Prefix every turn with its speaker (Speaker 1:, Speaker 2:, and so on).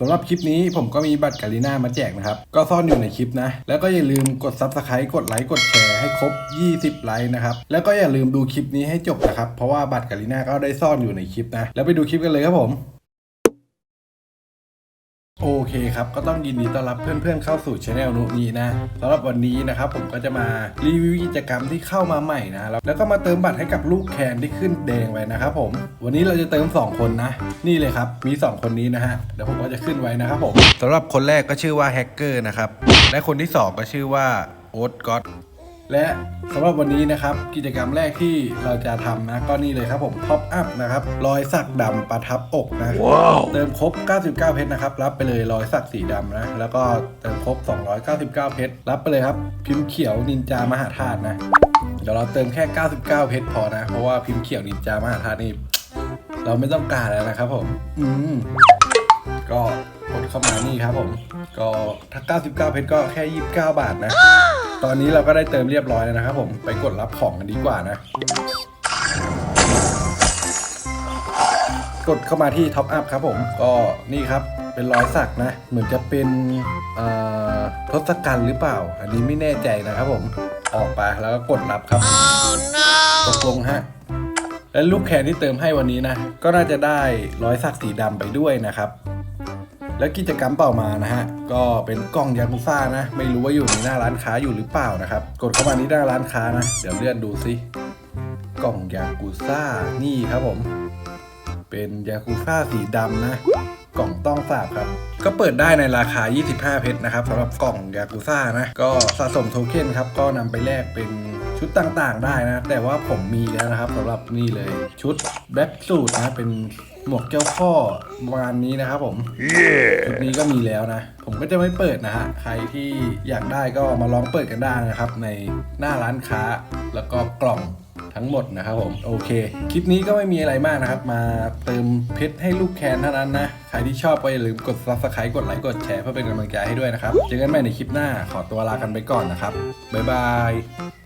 Speaker 1: สำหรับคลิปนี้ผมก็มีบัตรกาลิน่ามาแจกนะครับ ก็ซ่อนอยู่ในคลิปนะ แล้วก็อย่าลืมกด Subscribe กดไลค์กดแชร์ให้ครบ 20 ไลค์นะครับ แล้วก็อย่าลืมดูคลิปนี้ให้จบนะครับ เพราะว่าบัตรกาลิน่าก็ได้ซ่อนอยู่ในคลิปนะ แล้วไปดูคลิปกันเลยครับผม โอเคครับ ก็ต้องยินดีต้อนรับเพื่อนๆเข้าสู่ช anel นุนี้นะสำหรับวันนี้นะครับผมก็จะมารีวิวกิจกรรมที่เข้ามาใหม่นะแล้วก็มาเติมบัตรให้กับลูกแคนที่ขึ้นแดงไว้นะครับผม วันนี้เราจะเติม 2 คนนะ นี่เลยครับ มี 2 คนนี้นะฮะเดี๋ยวผมก็จะขึ้นไว้นะครับผมสำหรับคนแรกก็ชื่อว่าแฮกเกอร์นะครับและคนที่ 2 ก็ชื่อว่าโอ๊ตก็อต และสำหรับวันนี้นะครับกิจกรรมแรกที่เราจะทำนะก็นี่เลยครับผมท็อปอัพนะครับรอยสักดำประทับอกนะเติมครบ 99 เพชรนะครับ รับไปเลยรอยสักสีดำนะ แล้วก็เติมครบ 299 เพชรรับไปเลยครับ พิมพ์เขียวนินจามหาธาตุนะ เดี๋ยวเราเติมแค่ 99 เพชรพอนะ เพราะว่าพิมพ์เขียวนินจามหาธาตุนี่เราไม่ต้องการแล้วนะครับผม อืม ก็กดเข้ามานี่ครับผม ก็ถ้า 99 เพชรก็แค่ 29 บาทนะ ตอนนี้เราก็ได้เติมเรียบร้อยแล้วนะครับผมไปกดรับของกันดีกว่านะ กดเข้ามาที่ท็อปอัพครับผม ก็นี่ครับเป็นรอยสักนะ เหมือนจะเป็นทศกัณฐ์หรือเปล่า อันนี้ไม่แน่ใจนะครับผมออกไปแล้วก็กดรับครับตกลงฮะและลูกแคนที่เติมให้วันนี้นะ ก็น่าจะได้ร้อยสักสีดำไปด้วยนะครับ แล้วกิจกรรมต่อมานะฮะ ก็เป็นกล่องยากุซ่านะ ไม่รู้ว่าอยู่ในหน้าร้านค้าอยู่หรือเปล่านะครับ กดเข้ามาที่หน้าร้านค้านะ เดี๋ยวเลื่อนดูซิกล่องยากุซ่านี่ครับผม เป็นยากุซ่าสีดำนะ กล่องต้องสาบครับ ก็เปิดได้ในราคา 25 เพชรนะครับสำหรับกล่องยากุซ่านะ ก็สะสมโทเค็นครับ ก็นำไปแลกเป็นชุดต่างๆ ได้นะ แต่ว่าผมมีแล้วนะครับสำหรับนี่เลยชุดแบ็คสูทนะเป็น หมวกเจ้าพ่อประมาณนี้นะครับผมชุดนี้ก็มีแล้วนะ ผมก็จะไม่เปิดนะฮะ ใครที่อยากได้ก็มาลองเปิดกันได้นะครับ ในหน้าร้านค้าแล้วก็กล่องทั้งหมดนะครับผม โอเค คลิปนี้ก็ไม่มีอะไรมากนะครับ มาเติมเพชรให้ลูกแคนเท่านั้นนะ ใครที่ชอบก็อย่าลืมกด subscribe กดไลค์กดแชร์เพื่อเป็นกำลังใจให้ด้วยนะครับ เจอกันใหม่ในคลิปหน้าขอตัวลากันไปก่อนนะครับบ๊ายบาย